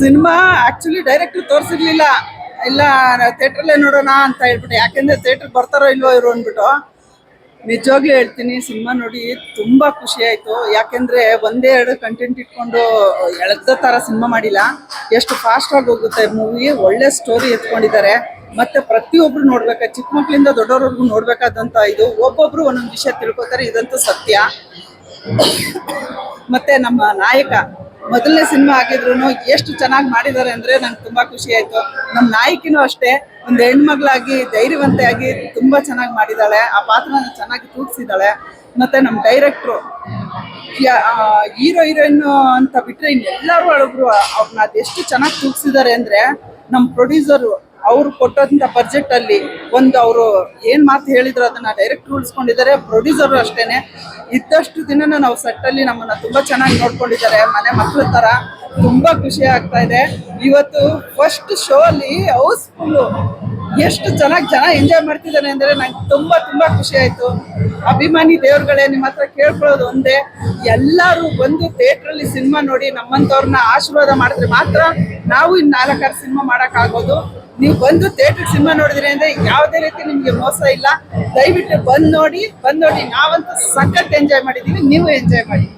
Cinema actually direct ತೋರಿಸಿರ್ಲಿಲ್ಲ. ಇಲ್ಲ ಥಿಯೇಟ್ರಲ್ಲೇ ನೋಡೋಣ ಅಂತ ಹೇಳ್ಬಿಟ್ಟು, ಯಾಕೆಂದ್ರೆ ಥಿಯೇಟರ್ ಬರ್ತಾರೋ ಇಲ್ವೋ ಇವರು ಅಂದ್ಬಿಟ್ಟು ನಿಜವಾಗ್ಲೂ ಹೇಳ್ತೀನಿ, ಸಿನಿಮಾ ನೋಡಿ ತುಂಬಾ ಖುಷಿ ಆಯ್ತು. ಯಾಕೆಂದ್ರೆ ಒಂದೇ ಎರಡು ಕಂಟೆಂಟ್ ಇಟ್ಕೊಂಡು ಎಳೆದ ತರ ಸಿನಿಮಾ ಮಾಡಿಲ್ಲ. ಎಷ್ಟು ಫಾಸ್ಟ್ ಆಗಿ ಹೋಗುತ್ತೆ ಮೂವಿ ಒಳ್ಳೆ ಸ್ಟೋರಿ ಎತ್ಕೊಂಡಿದ್ದಾರೆ. ಮತ್ತೆ ಪ್ರತಿಯೊಬ್ಬರು ನೋಡ್ಬೇಕು, ಚಿಕ್ಕ ಮಕ್ಕಳಿಂದ ದೊಡ್ಡವ್ರವ್ರಿಗೂ ನೋಡ್ಬೇಕಾದಂತ ಇದು, ಒಬ್ಬೊಬ್ರು ಒಂದೊಂದು ವಿಷಯ ತಿಳ್ಕೊತಾರೆ, ಇದಂತೂ ಸತ್ಯ. ಮತ್ತೆ ನಮ್ಮ ನಾಯಕ ಮೊದಲನೇ ಸಿನಿಮಾ ಆಗಿದ್ರು ಎಷ್ಟು ಚೆನ್ನಾಗಿ ಮಾಡಿದ್ದಾರೆ ಅಂದ್ರೆ ನಂಗೆ ತುಂಬಾ ಖುಷಿ ಆಯ್ತು. ನಮ್ಮ ನಾಯಕಿನೂ ಅಷ್ಟೇ, ಒಂದು ಹೆಣ್ಮಗಳಾಗಿ ಧೈರ್ಯವಂತೆಯಾಗಿ ತುಂಬಾ ಚೆನ್ನಾಗಿ ಮಾಡಿದಾಳೆ. ಆ ಪಾತ್ರನ ಚೆನ್ನಾಗಿ ತೂಗಿಸಿದಾಳೆ ಮತ್ತೆ ನಮ್ಮ ಡೈರೆಕ್ಟ್ರು ಹೀರೋ, ಹೀರೋಯಿನ್ ಅಂತ ಬಿಟ್ರೆ ಇನ್ನೆಲ್ಲರೂ ಒಳಬ್ರು ಅವ್ರನ್ನ ಅದೆಷ್ಟು ಚೆನ್ನಾಗಿ ತೂಗಿಸಿದ್ದಾರೆ ಅಂದ್ರೆ ನಮ್ಮ ಪ್ರೊಡ್ಯೂಸರು ಅವ್ರು ಕೊಟ್ಟಂತ ಬಜೆಟ್ ಅಲ್ಲಿ ಒಂದು ಅವರು ಏನ್ ಮಾತು ಹೇಳಿದ್ರು ಅದನ್ನ ಡೈರೆಕ್ಟ್ ಉಳಿಸ್ಕೊಂಡಿದ್ದಾರೆ ಪ್ರೊಡ್ಯೂಸರ್ ಅಷ್ಟೇನೆ. ಇದ್ದಷ್ಟು ದಿನ ನಾವು ಸೆಟ್ ಅಲ್ಲಿ ನಮ್ಮನ್ನ ತುಂಬಾ ಚೆನ್ನಾಗಿ ನೋಡ್ಕೊಂಡಿದ್ದಾರೆ. ಮನೆ ಮಕ್ಕಳ ತರ ತುಂಬಾ ಖುಷಿ ಆಗ್ತಾ ಇದೆ. ಇವತ್ತು ಫಸ್ಟ್ ಶೋ ಅಲ್ಲಿ ಹೌಸ್ ಫುಲ್ ಎಷ್ಟು ಚೆನ್ನಾಗಿ ಜನ ಎಂಜಾಯ್ ಮಾಡ್ತಿದ್ದಾರೆ ಅಂದ್ರೆ ನಂಗೆ ತುಂಬಾ ತುಂಬಾ ಖುಷಿ ಆಯ್ತು. ಅಭಿಮಾನಿ ದೇವ್ರುಗಳೇ ನಿಮ್ಮ ಹತ್ರ ಕೇಳ್ಕೊಳ್ಳೋದು ಒಂದೇ. ಎಲ್ಲರೂ ಬಂದು ಥಿಯೇಟ್ರಲ್ಲಿ ಸಿನಿಮಾ ನೋಡಿ ನಮ್ಮಂತವ್ರನ್ನ ಆಶೀರ್ವಾದ ಮಾಡಿದ್ರೆ ಮಾತ್ರ ನಾವು ಇನ್ನು ನಾಲ್ಕಾರು ಸಿನಿಮಾ ಮಾಡಕ್ ಆಗೋದು ನೀವು ಬಂದು ಥಿಯೇಟರ್ ಸಿನಿಮಾ ನೋಡಿದ್ರೆ ಅಂದ್ರೆ ಯಾವುದೇ ರೀತಿ ನಿಮಗೆ ಮೋಸ ಇಲ್ಲ. ದಯವಿಟ್ಟು ಬಂದ್ ನೋಡಿ ಬಂದ್ ನೋಡಿ. ನಾವಂತೂ ಸಖತ್ ಎಂಜಾಯ್ ಮಾಡಿದೀವಿ ನೀವು ಎಂಜಾಯ್ ಮಾಡಿ.